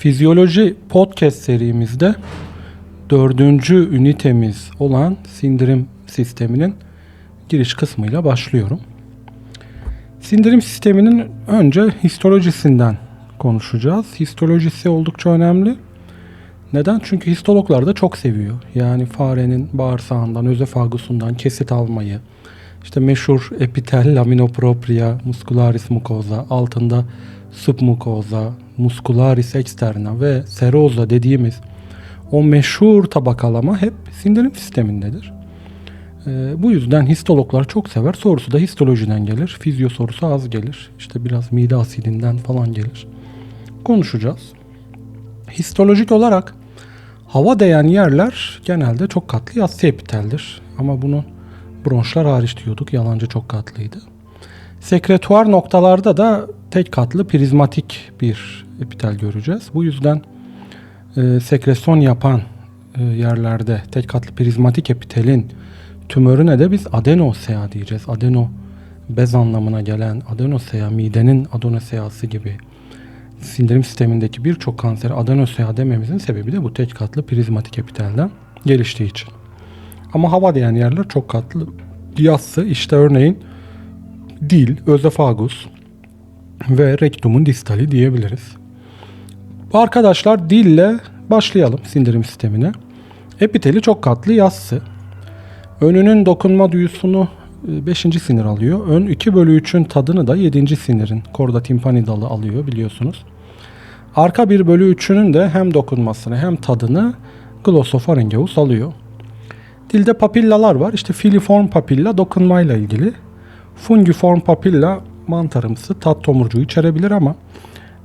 Fizyoloji podcast serimizde dördüncü ünitemiz olan sindirim sisteminin giriş kısmıyla başlıyorum. Sindirim sisteminin önce histolojisinden konuşacağız. Histolojisi oldukça önemli. Neden? Çünkü histologlar da çok seviyor. Yani farenin bağırsağından, özefagusundan kesit almayı, işte meşhur epitel laminopropria muscularis mucosa, altında submucosa, muscularis externa ve serosa dediğimiz o meşhur tabakalama hep sindirim sistemindedir. Ee, bu yüzden histologlar çok sever. Sorusu da histolojiden gelir. Fizyo sorusu az gelir. İşte biraz mide asidinden falan gelir. Konuşacağız. Histolojik olarak hava değen yerler genelde çok katlı yassı epiteldir. Ama bunu bronşlar hariç diyorduk. Yalancı çok katlıydı. Sekretuar noktalarda da tek katlı prizmatik bir epitel göreceğiz. Bu yüzden e, sekresyon yapan e, yerlerde tek katlı prizmatik epitelin tümörüne de biz adenosea diyeceğiz. Adeno bez anlamına gelen adenosea, midenin adonoseası gibi sindirim sistemindeki birçok kanseri adenosea dememizin sebebi de bu tek katlı prizmatik epitelden geliştiği için. Ama hava diyen yerler çok katlı yassı işte örneğin dil, özefagus ve rektumun distali diyebiliriz. Arkadaşlar dille başlayalım sindirim sistemine. Epiteli çok katlı yassı. Önünün dokunma duyusunu 5. sinir alıyor. Ön 2 bölü 3'ün tadını da 7. sinirin korda timpani dalı alıyor biliyorsunuz. Arka 1 bölü 3'ünün de hem dokunmasını hem tadını glosopharyngeus alıyor. Dilde papillalar var. İşte filiform papilla dokunmayla ilgili. Fungiform papilla mantarımsı tat tomurcuğu içerebilir ama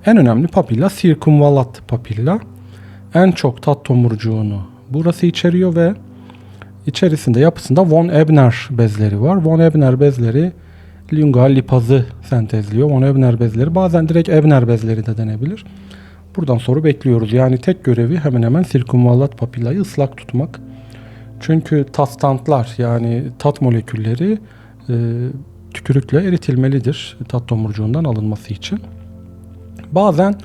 en önemli papilla circumvallat papilla. En çok tat tomurcuğunu burası içeriyor ve içerisinde yapısında von Ebner bezleri var. Von Ebner bezleri lingual lipazı sentezliyor. Von Ebner bezleri bazen direkt Ebner bezleri de denebilir. Buradan soru bekliyoruz. Yani tek görevi hemen hemen sirkumvallat papillayı ıslak tutmak. Çünkü tastantlar yani tat molekülleri e, tükürükle eritilmelidir tat tomurcuğundan alınması için. Bazen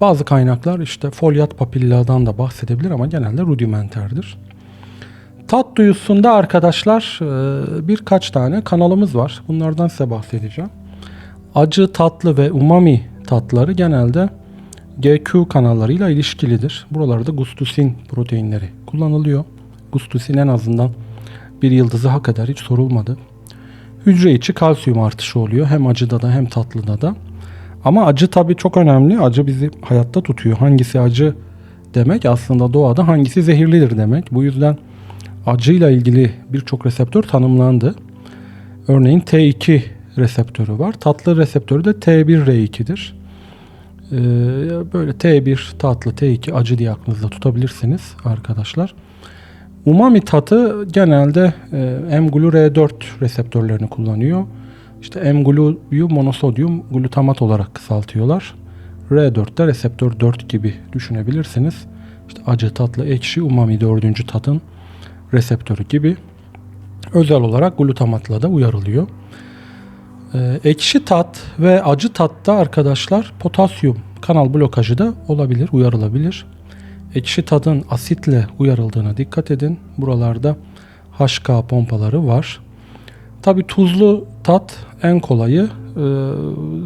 bazı kaynaklar işte folyat papilladan da bahsedebilir ama genelde rudimenterdir. Tat duyusunda arkadaşlar e, birkaç tane kanalımız var. Bunlardan size bahsedeceğim. Acı, tatlı ve umami tatları genelde GQ kanallarıyla ilişkilidir. Buralarda gustusin proteinleri kullanılıyor. Gustusin en azından bir yıldızı hak eder hiç sorulmadı. Hücre içi kalsiyum artışı oluyor hem acıda da hem tatlıda da. Ama acı tabii çok önemli. Acı bizi hayatta tutuyor. Hangisi acı demek aslında doğada hangisi zehirlidir demek. Bu yüzden acıyla ilgili birçok reseptör tanımlandı. Örneğin T2 reseptörü var. Tatlı reseptörü de T1R2'dir. Ee, böyle T1 tatlı, T2 acı diye aklınızda tutabilirsiniz arkadaşlar. Umami tatı genelde e, M-GLU-R4 reseptörlerini kullanıyor. İşte M-GLU'yu monosodyum glutamat olarak kısaltıyorlar. R4 de reseptör 4 gibi düşünebilirsiniz. İşte acı, tatlı, ekşi, umami dördüncü tatın reseptörü gibi. Özel olarak glutamatla da uyarılıyor. Ee, ekşi tat ve acı tatta arkadaşlar potasyum kanal blokajı da olabilir, uyarılabilir. Ekşi tadın asitle uyarıldığına dikkat edin. Buralarda HK pompaları var. Tabi tuzlu tat en kolayı e,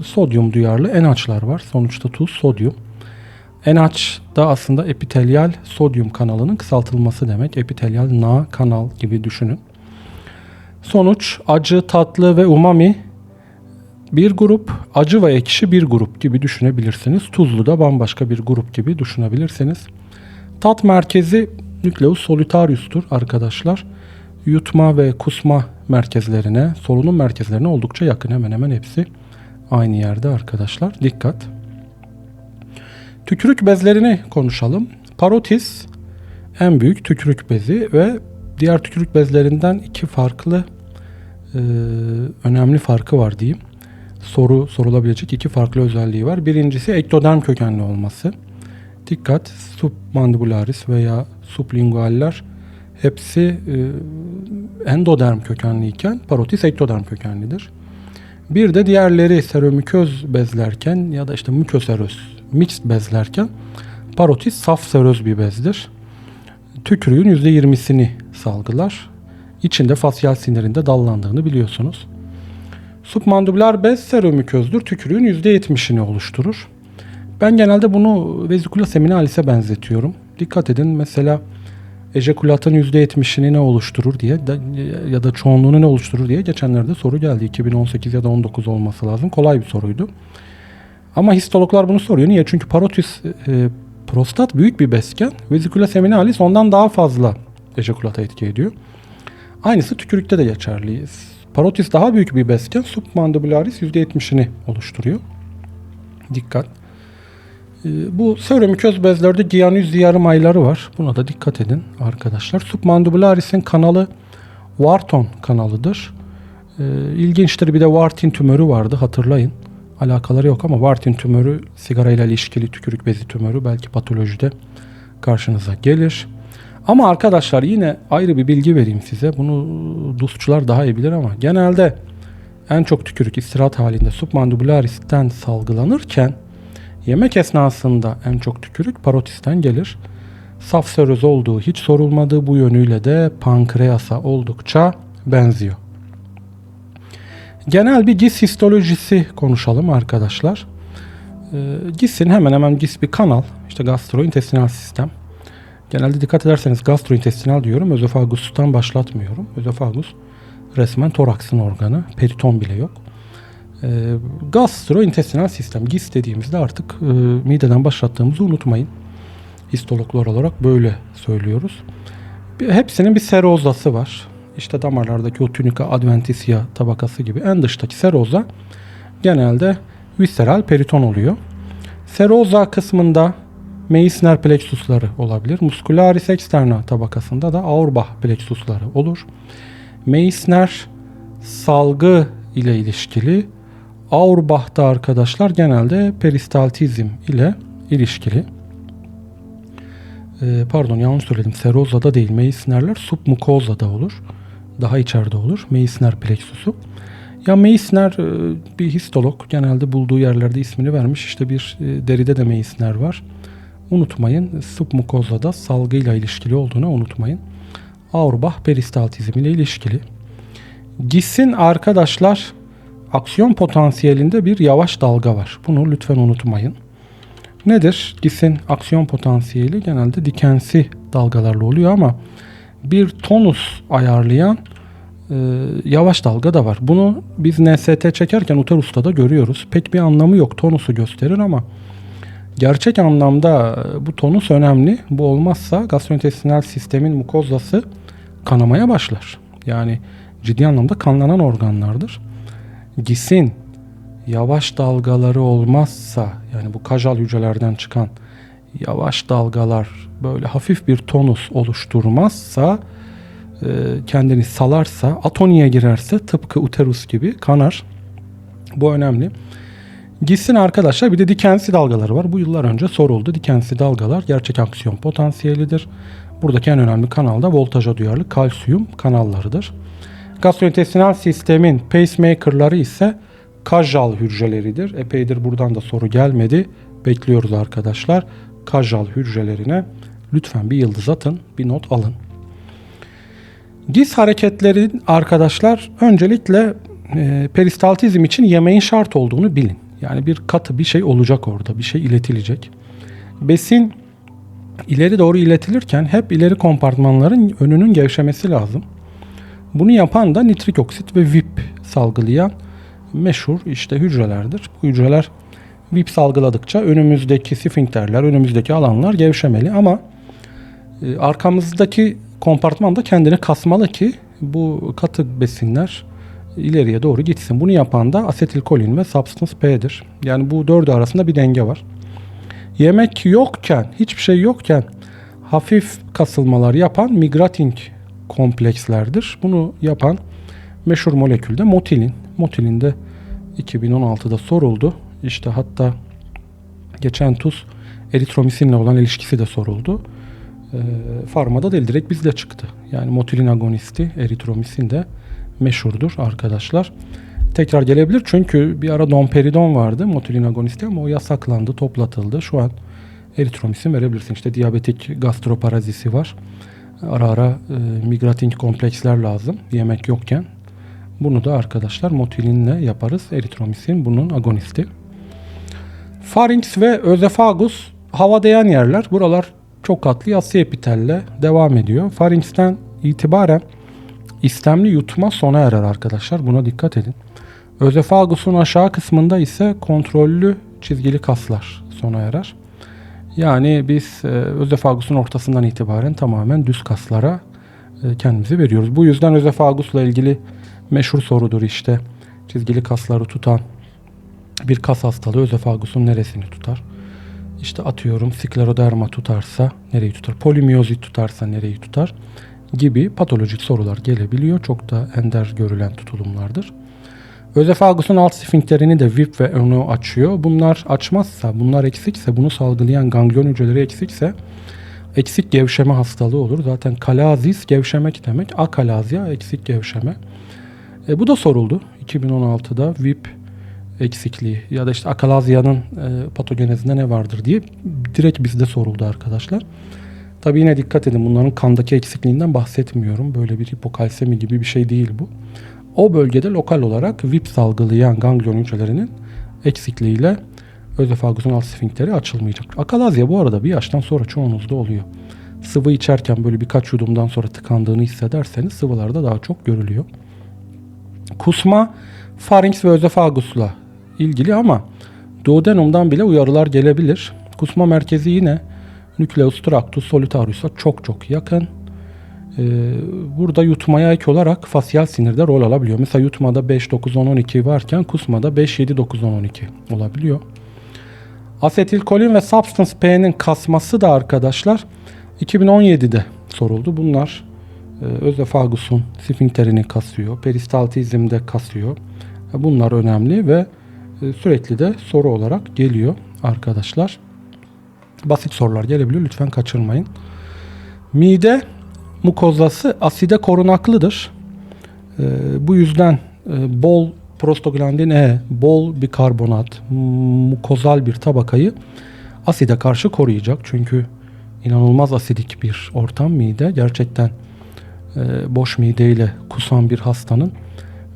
sodyum duyarlı NH'lar var. Sonuçta tuz sodyum. NH da aslında epitelyal sodyum kanalının kısaltılması demek. Epitelyal na kanal gibi düşünün. Sonuç acı, tatlı ve umami bir grup, acı ve ekşi bir grup gibi düşünebilirsiniz. Tuzlu da bambaşka bir grup gibi düşünebilirsiniz. Tat merkezi nükleus solitarius'tur arkadaşlar. Yutma ve kusma merkezlerine, solunum merkezlerine oldukça yakın hemen hemen hepsi aynı yerde arkadaşlar. Dikkat. Tükürük bezlerini konuşalım. Parotis en büyük tükürük bezi ve diğer tükürük bezlerinden iki farklı e, önemli farkı var diyeyim. Soru sorulabilecek iki farklı özelliği var. Birincisi ektoderm kökenli olması. Dikkat submandibularis veya sublingualler hepsi e, endoderm kökenliyken parotis ektoderm kökenlidir. Bir de diğerleri seromüköz bezlerken ya da işte mükoseröz mixed bezlerken Parotis saf seröz bir bezdir. Tükürüğün %20'sini salgılar. İçinde fasyal sinirinde dallandığını biliyorsunuz. Submandibular bez seromüközdür. Tükürüğün %70'ini oluşturur. Ben genelde bunu vezikula seminalis'e benzetiyorum. Dikkat edin mesela ejekulatın %70'ini ne oluşturur diye ya da çoğunluğunu ne oluşturur diye geçenlerde soru geldi. 2018 ya da 19 olması lazım. Kolay bir soruydu. Ama histologlar bunu soruyor. Niye? Çünkü parotis e, prostat büyük bir bezken vezikula seminalis ondan daha fazla ejakulata etki ediyor. Aynısı tükürükte de geçerli. Parotis daha büyük bir bezken submandibularis %70'ini oluşturuyor. Dikkat. Ee, Bu seromüköz bezlerde giyanüz yarım ayları var. Buna da dikkat edin arkadaşlar. Submandibularis'in kanalı Wharton kanalıdır. Ee, İlginçtir bir de Wartin tümörü vardı hatırlayın. Alakaları yok ama Wartin tümörü sigarayla ilişkili tükürük bezi tümörü belki patolojide karşınıza gelir. Ama arkadaşlar yine ayrı bir bilgi vereyim size. Bunu dusçular daha iyi bilir ama genelde en çok tükürük istirahat halinde submandibularis'ten salgılanırken yemek esnasında en çok tükürük parotisten gelir. Saf seröz olduğu hiç sorulmadı. Bu yönüyle de pankreasa oldukça benziyor. Genel bir GIS histolojisi konuşalım arkadaşlar. Ee, GIS'in hemen hemen GIS bir kanal. İşte gastrointestinal sistem. Genelde dikkat ederseniz gastrointestinal diyorum. Özofagustan başlatmıyorum. Özofagus resmen toraksın organı. Periton bile yok. Ee, gastrointestinal sistem GIS dediğimizde artık e, mideden başlattığımızı unutmayın. Histologlar olarak böyle söylüyoruz. Hepsinin bir serozası var. İşte damarlardaki o tunica adventitia tabakası gibi en dıştaki seroza genelde visceral periton oluyor. Seroza kısmında Meissner plexusları olabilir. Muscularis externa tabakasında da Auerbach plexusları olur. Meissner salgı ile ilişkili. Auerbach'ta arkadaşlar genelde peristaltizm ile ilişkili. Ee, pardon yanlış söyledim. Seroza'da değil. Meissner'ler submukoza'da olur. Daha içeride olur. Meissner plexusu. Ya Meissner e, bir histolog genelde bulduğu yerlerde ismini vermiş. İşte bir e, deride de Meissner var. Unutmayın submukozada salgıyla ilişkili olduğunu unutmayın. Auerbach peristaltizm ile ilişkili. GIS'in arkadaşlar aksiyon potansiyelinde bir yavaş dalga var. Bunu lütfen unutmayın. Nedir? GIS'in aksiyon potansiyeli genelde dikensi dalgalarla oluyor ama bir tonus ayarlayan e, yavaş dalga da var. Bunu biz NST çekerken uterusta da görüyoruz. Pek bir anlamı yok. Tonusu gösterir ama gerçek anlamda e, bu tonus önemli. Bu olmazsa gastrointestinal sistemin mukozası kanamaya başlar. Yani ciddi anlamda kanlanan organlardır. GIS'in yavaş dalgaları olmazsa yani bu kajal hücrelerden çıkan yavaş dalgalar böyle hafif bir tonus oluşturmazsa e, kendini salarsa atoniye girerse tıpkı uterus gibi kanar. Bu önemli. Gitsin arkadaşlar bir de dikensi dalgaları var. Bu yıllar önce soruldu. Dikensi dalgalar gerçek aksiyon potansiyelidir. Buradaki en önemli kanal da voltaja duyarlı kalsiyum kanallarıdır. Gastrointestinal sistemin pacemaker'ları ise kajal hücreleridir. Epeydir buradan da soru gelmedi. Bekliyoruz arkadaşlar. Kajal hücrelerine lütfen bir yıldız atın, bir not alın. Giz hareketlerin arkadaşlar öncelikle e, peristaltizm için yemeğin şart olduğunu bilin. Yani bir katı bir şey olacak orada, bir şey iletilecek. Besin ileri doğru iletilirken hep ileri kompartmanların önünün gevşemesi lazım. Bunu yapan da nitrik oksit ve VIP salgılayan meşhur işte hücrelerdir. Bu hücreler VIP salgıladıkça önümüzdeki sfinkterler, önümüzdeki alanlar gevşemeli ama e, arkamızdaki kompartman da kendini kasmalı ki bu katı besinler ileriye doğru gitsin. Bunu yapan da asetilkolin ve substance P'dir. Yani bu dördü arasında bir denge var. Yemek yokken, hiçbir şey yokken hafif kasılmalar yapan migrating komplekslerdir. Bunu yapan meşhur molekül de motilin. Motilin de 2016'da soruldu. İşte hatta geçen tuz eritromisinle olan ilişkisi de soruldu. E, farmada değil direkt bizde çıktı. Yani motilin agonisti eritromisin de meşhurdur arkadaşlar. Tekrar gelebilir çünkü bir ara domperidon vardı motilin agonisti ama o yasaklandı, toplatıldı. Şu an eritromisin verebilirsin. İşte diyabetik gastroparazisi var. Ara ara e, migrating kompleksler lazım yemek yokken. Bunu da arkadaşlar motilinle yaparız. Eritromisin bunun agonisti. Farinks ve özefagus hava değen yerler. Buralar çok katlı yassı epitelle devam ediyor. Farinks'ten itibaren istemli yutma sona erer arkadaşlar. Buna dikkat edin. Özefagus'un aşağı kısmında ise kontrollü çizgili kaslar sona erer. Yani biz e, özefagus'un ortasından itibaren tamamen düz kaslara e, kendimizi veriyoruz. Bu yüzden özefagus'la ilgili meşhur sorudur işte. Çizgili kasları tutan bir kas hastalığı özefagus'un neresini tutar? İşte atıyorum skleroderma tutarsa nereyi tutar? Polimiyozit tutarsa nereyi tutar? Gibi patolojik sorular gelebiliyor. Çok da ender görülen tutulumlardır. Özefagus'un alt sfinkterini de VIP ve onu açıyor. Bunlar açmazsa, bunlar eksikse, bunu salgılayan ganglion hücreleri eksikse eksik gevşeme hastalığı olur. Zaten kalazis gevşemek demek. Akalazya eksik gevşeme. E, bu da soruldu 2016'da VIP eksikliği ya da işte akalazya'nın e, patogenezinde ne vardır diye direkt bizde soruldu arkadaşlar. Tabii yine dikkat edin bunların kandaki eksikliğinden bahsetmiyorum. Böyle bir hipokalsemi gibi bir şey değil bu. O bölgede lokal olarak VIP salgılayan ganglion hücrelerinin eksikliğiyle özefagusun alt sfinkteri açılmayacak. Akalazya bu arada bir yaştan sonra çoğunuzda oluyor. Sıvı içerken böyle birkaç yudumdan sonra tıkandığını hissederseniz sıvılarda daha çok görülüyor. Kusma farinks ve özefagusla ilgili ama duodenumdan bile uyarılar gelebilir. Kusma merkezi yine nucleus tractus solitarius'a çok çok yakın. Ee, burada yutmaya ek olarak fasyal sinirde rol alabiliyor. Mesela yutmada 5, 9, 10, 12 varken kusmada 5, 7, 9, 10, 12 olabiliyor. Asetilkolin ve Substance P'nin kasması da arkadaşlar 2017'de soruldu. Bunlar e, özefagusun sfinkterini kasıyor. Peristaltizmde kasıyor. Bunlar önemli ve e, sürekli de soru olarak geliyor arkadaşlar. Basit sorular gelebiliyor. Lütfen kaçırmayın. Mide mukozası aside korunaklıdır. E, bu yüzden e, bol prostaglandin E, bol bikarbonat, mukozal bir tabakayı aside karşı koruyacak. Çünkü inanılmaz asidik bir ortam mide. Gerçekten e, boş mideyle kusan bir hastanın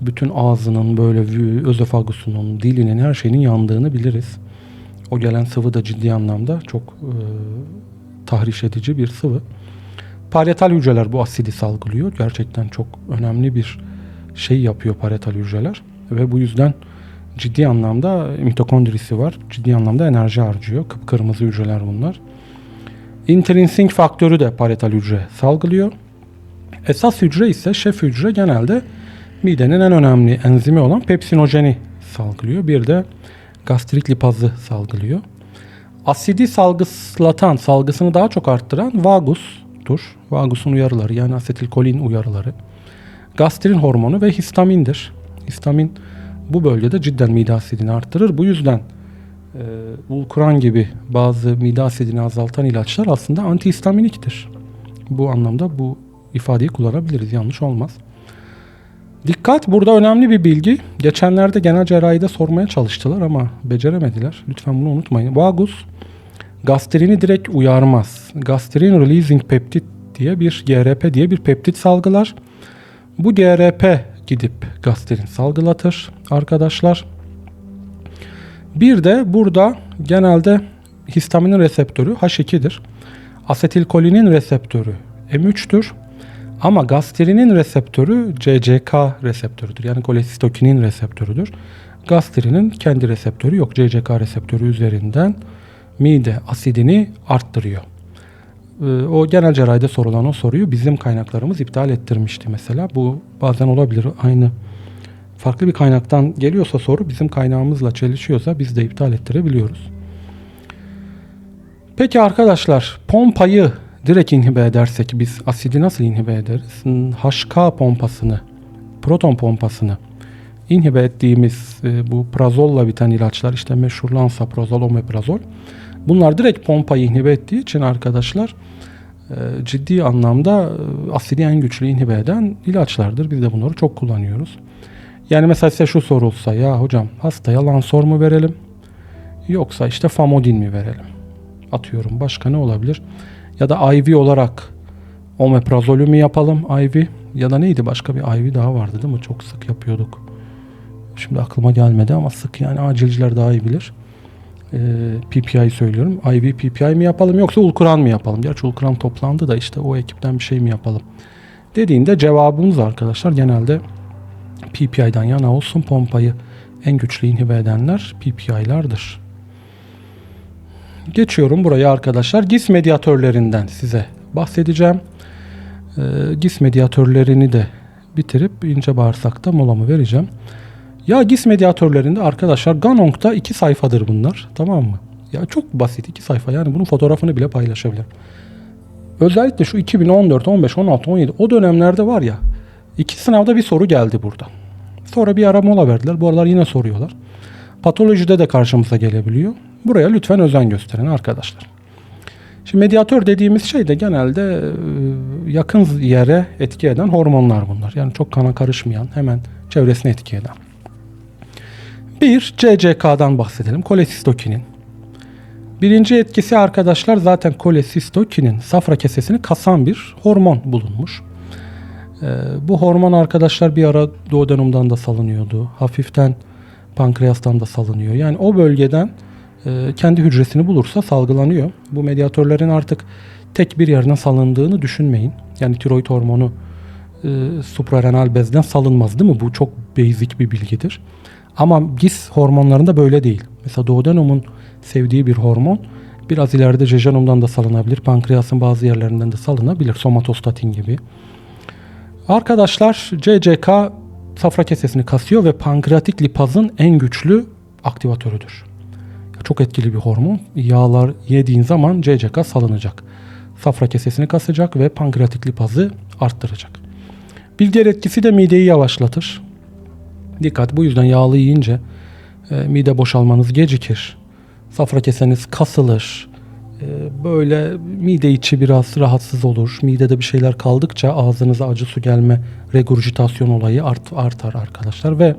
bütün ağzının böyle özefagusunun, dilinin her şeyinin yandığını biliriz. O gelen sıvı da ciddi anlamda çok e, tahriş edici bir sıvı. Parietal hücreler bu asidi salgılıyor. Gerçekten çok önemli bir şey yapıyor parietal hücreler ve bu yüzden ciddi anlamda mitokondrisi var. Ciddi anlamda enerji harcıyor. Kıpkırmızı hücreler bunlar. Intrinsik faktörü de parietal hücre salgılıyor. Esas hücre ise şef hücre genelde midenin en önemli enzimi olan pepsinojeni salgılıyor. Bir de gastrik lipazı salgılıyor. Asidi salgılatan, salgısını daha çok arttıran vagustur. Vagus'un uyarıları yani asetilkolin uyarıları. Gastrin hormonu ve histamindir. Histamin bu bölgede cidden mide asidini arttırır. Bu yüzden e, Ulkuran gibi bazı mide asidini azaltan ilaçlar aslında antihistaminiktir. Bu anlamda bu ifadeyi kullanabiliriz. Yanlış olmaz. Dikkat burada önemli bir bilgi. Geçenlerde genel cerrahide sormaya çalıştılar ama beceremediler. Lütfen bunu unutmayın. Vagus gastrini direkt uyarmaz. Gastrin releasing peptit diye bir GRP diye bir peptit salgılar. Bu GRP gidip gastrin salgılatır arkadaşlar. Bir de burada genelde histaminin reseptörü H2'dir. Asetilkolinin reseptörü M3'tür. Ama gastrinin reseptörü CCK reseptörüdür. Yani kolesistokinin reseptörüdür. Gastrinin kendi reseptörü yok. CCK reseptörü üzerinden mide asidini arttırıyor. Ee, o genel cerrahide sorulan o soruyu bizim kaynaklarımız iptal ettirmişti mesela. Bu bazen olabilir. Aynı farklı bir kaynaktan geliyorsa soru bizim kaynağımızla çelişiyorsa biz de iptal ettirebiliyoruz. Peki arkadaşlar pompayı direkt inhibe edersek biz asidi nasıl inhibe ederiz? HK pompasını, proton pompasını inhibe ettiğimiz e, bu prazolla biten ilaçlar işte meşhur lansaprazol, omeprazol. Bunlar direkt pompayı inhibe ettiği için arkadaşlar e, ciddi anlamda e, asidi en güçlü inhibe eden ilaçlardır. Biz de bunları çok kullanıyoruz. Yani mesela size şu sorulsa ya hocam hastaya lansor mu verelim yoksa işte famodin mi verelim? Atıyorum. Başka ne olabilir? Ya da IV olarak omeprazolü mü yapalım IV? Ya da neydi? Başka bir IV daha vardı değil mi? Çok sık yapıyorduk. Şimdi aklıma gelmedi ama sık yani acilciler daha iyi bilir. Ee, PPI söylüyorum. IV PPI mi yapalım yoksa Ulkuran mı yapalım? Gerçi Ulkuran toplandı da işte o ekipten bir şey mi yapalım? Dediğinde cevabımız arkadaşlar genelde PPI'den yana olsun pompayı en güçlü inhibe edenler PPI'lardır. Geçiyorum buraya arkadaşlar. GIS medyatörlerinden size bahsedeceğim. Ee, GIS medyatörlerini de bitirip ince bağırsakta molamı vereceğim. Ya GIS medyatörlerinde arkadaşlar Ganong'da iki sayfadır bunlar. Tamam mı? Ya çok basit iki sayfa. Yani bunun fotoğrafını bile paylaşabilirim. Özellikle şu 2014, 15, 16, 17 o dönemlerde var ya iki sınavda bir soru geldi burada. Sonra bir ara mola verdiler. Bu aralar yine soruyorlar. Patolojide de karşımıza gelebiliyor. Buraya lütfen özen gösterin arkadaşlar. Şimdi medyatör dediğimiz şey de genelde e, yakın yere etki eden hormonlar bunlar. Yani çok kana karışmayan, hemen çevresine etki eden. Bir, CCK'dan bahsedelim. Kolesistokinin. Birinci etkisi arkadaşlar zaten kolesistokinin safra kesesini kasan bir hormon bulunmuş. Ee, bu hormon arkadaşlar bir ara duodenumdan da salınıyordu. Hafiften pankreastan da salınıyor. Yani o bölgeden e, kendi hücresini bulursa salgılanıyor. Bu medyatörlerin artık tek bir yerine salındığını düşünmeyin. Yani tiroid hormonu e, suprarenal bezden salınmaz değil mi? Bu çok basic bir bilgidir. Ama GIS hormonlarında böyle değil. Mesela duodenumun sevdiği bir hormon biraz ileride jejanumdan da salınabilir. Pankreasın bazı yerlerinden de salınabilir. Somatostatin gibi. Arkadaşlar CCK safra kesesini kasıyor ve pankreatik lipazın en güçlü aktivatörüdür. Çok etkili bir hormon. Yağlar yediğin zaman CCK salınacak. Safra kesesini kasacak ve pankreatik lipazı arttıracak. Bir diğer etkisi de mideyi yavaşlatır. Dikkat bu yüzden yağlı yiyince e, mide boşalmanız gecikir. Safra keseniz kasılır. E, böyle mide içi biraz rahatsız olur. Midede bir şeyler kaldıkça ağzınıza acı su gelme, regurjitasyon olayı art, artar arkadaşlar ve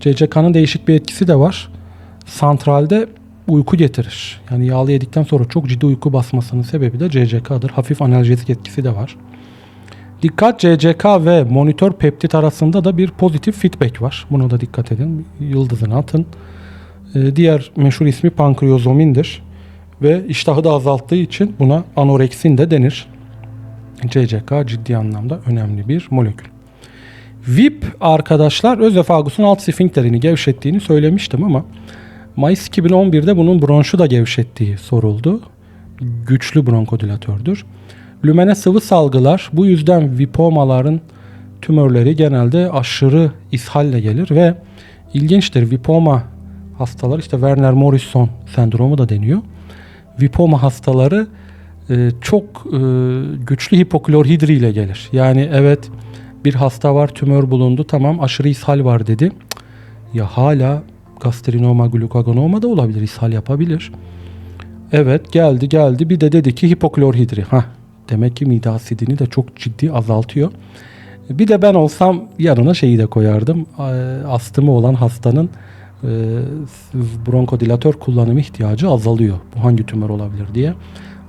CCK'nın değişik bir etkisi de var. Santralde uyku getirir. Yani yağlı yedikten sonra çok ciddi uyku basmasının sebebi de CCK'dır. Hafif analjezik etkisi de var. Dikkat CCK ve monitör peptit arasında da bir pozitif feedback var. Buna da dikkat edin. Yıldızını atın. Ee, diğer meşhur ismi pankreozomindir. Ve iştahı da azalttığı için buna anoreksin de denir. CCK ciddi anlamda önemli bir molekül. VIP arkadaşlar özefagusun alt sfinkterini gevşettiğini söylemiştim ama Mayıs 2011'de bunun bronşu da gevşettiği soruldu. Güçlü bronkodilatördür. Lümene sıvı salgılar bu yüzden vipomaların tümörleri genelde aşırı ishalle gelir ve ilginçtir vipoma hastaları işte Werner Morrison sendromu da deniyor. Vipoma hastaları e, çok e, güçlü hipoklorhidri ile gelir. Yani evet bir hasta var tümör bulundu tamam aşırı ishal var dedi. Ya hala gastrinoma glukagonoma da olabilir ishal yapabilir. Evet geldi geldi bir de dedi ki hipoklorhidri. Hah Demek ki mide asidini de çok ciddi azaltıyor. Bir de ben olsam yanına şeyi de koyardım. E, Astımı olan hastanın e, bronkodilatör kullanımı ihtiyacı azalıyor. Bu hangi tümör olabilir diye.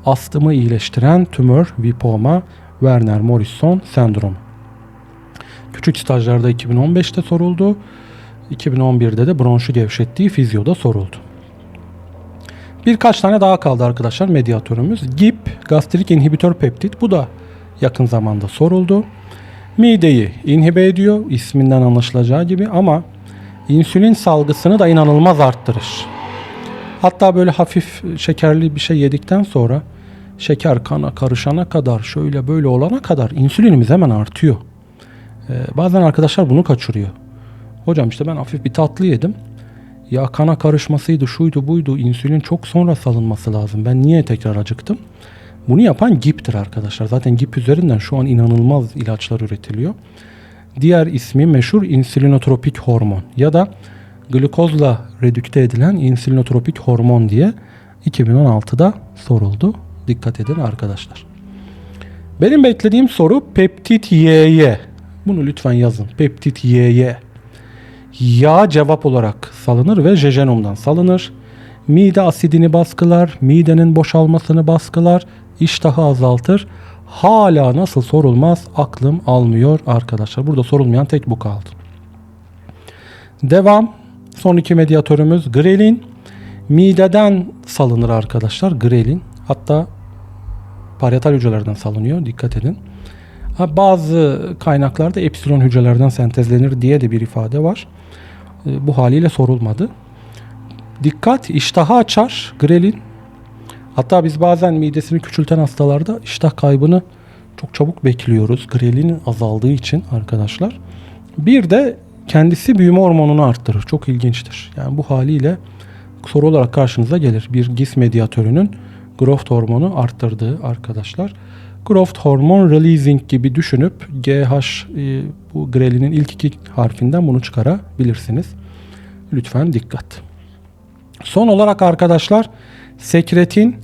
Astımı iyileştiren tümör vipoma Werner Morrison sendromu. Küçük stajlarda 2015'te soruldu. 2011'de de bronşu gevşettiği fizyoda soruldu. Birkaç tane daha kaldı arkadaşlar medyatörümüz. GIP, gastrik inhibitör peptit. Bu da yakın zamanda soruldu. Mideyi inhibe ediyor isminden anlaşılacağı gibi ama insülin salgısını da inanılmaz arttırır. Hatta böyle hafif şekerli bir şey yedikten sonra şeker kana karışana kadar şöyle böyle olana kadar insülinimiz hemen artıyor. Ee, bazen arkadaşlar bunu kaçırıyor. Hocam işte ben hafif bir tatlı yedim. Ya kana karışmasıydı, şuydu, buydu. insülin çok sonra salınması lazım. Ben niye tekrar acıktım? Bunu yapan GIP'tir arkadaşlar. Zaten GIP üzerinden şu an inanılmaz ilaçlar üretiliyor. Diğer ismi meşhur insülinotropik hormon ya da glukozla redükte edilen insülinotropik hormon diye 2016'da soruldu. Dikkat edin arkadaşlar. Benim beklediğim soru peptit Y'ye. Bunu lütfen yazın. Peptit Y'ye. Yağ cevap olarak salınır ve jejenomdan salınır. mide asidini baskılar, midenin boşalmasını baskılar, iştahı azaltır. Hala nasıl sorulmaz aklım almıyor arkadaşlar. Burada sorulmayan tek bu kaldı. Devam. Son iki medyatörümüz grelin. Mideden salınır arkadaşlar grelin. Hatta parietal hücrelerden salınıyor. Dikkat edin. Ha, bazı kaynaklarda epsilon hücrelerden sentezlenir diye de bir ifade var. E, bu haliyle sorulmadı. Dikkat iştahı açar grelin. Hatta biz bazen midesini küçülten hastalarda iştah kaybını çok çabuk bekliyoruz. Grelin azaldığı için arkadaşlar. Bir de kendisi büyüme hormonunu arttırır. Çok ilginçtir. Yani bu haliyle soru olarak karşınıza gelir. Bir GIS medyatörünün growth hormonu arttırdığı arkadaşlar. Growth hormon releasing gibi düşünüp GH e, bu grelinin ilk iki harfinden bunu çıkarabilirsiniz. Lütfen dikkat. Son olarak arkadaşlar sekretin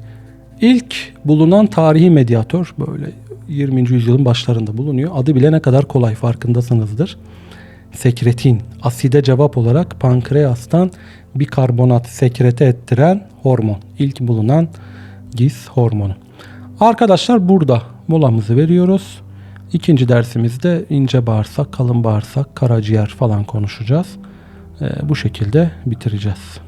ilk bulunan tarihi medyatör böyle 20. yüzyılın başlarında bulunuyor. Adı bile ne kadar kolay farkındasınızdır. Sekretin aside cevap olarak pankreastan bikarbonat sekrete ettiren hormon. İlk bulunan GIS hormonu. Arkadaşlar burada molamızı veriyoruz. İkinci dersimizde ince bağırsak, kalın bağırsak, karaciğer falan konuşacağız. Ee, bu şekilde bitireceğiz.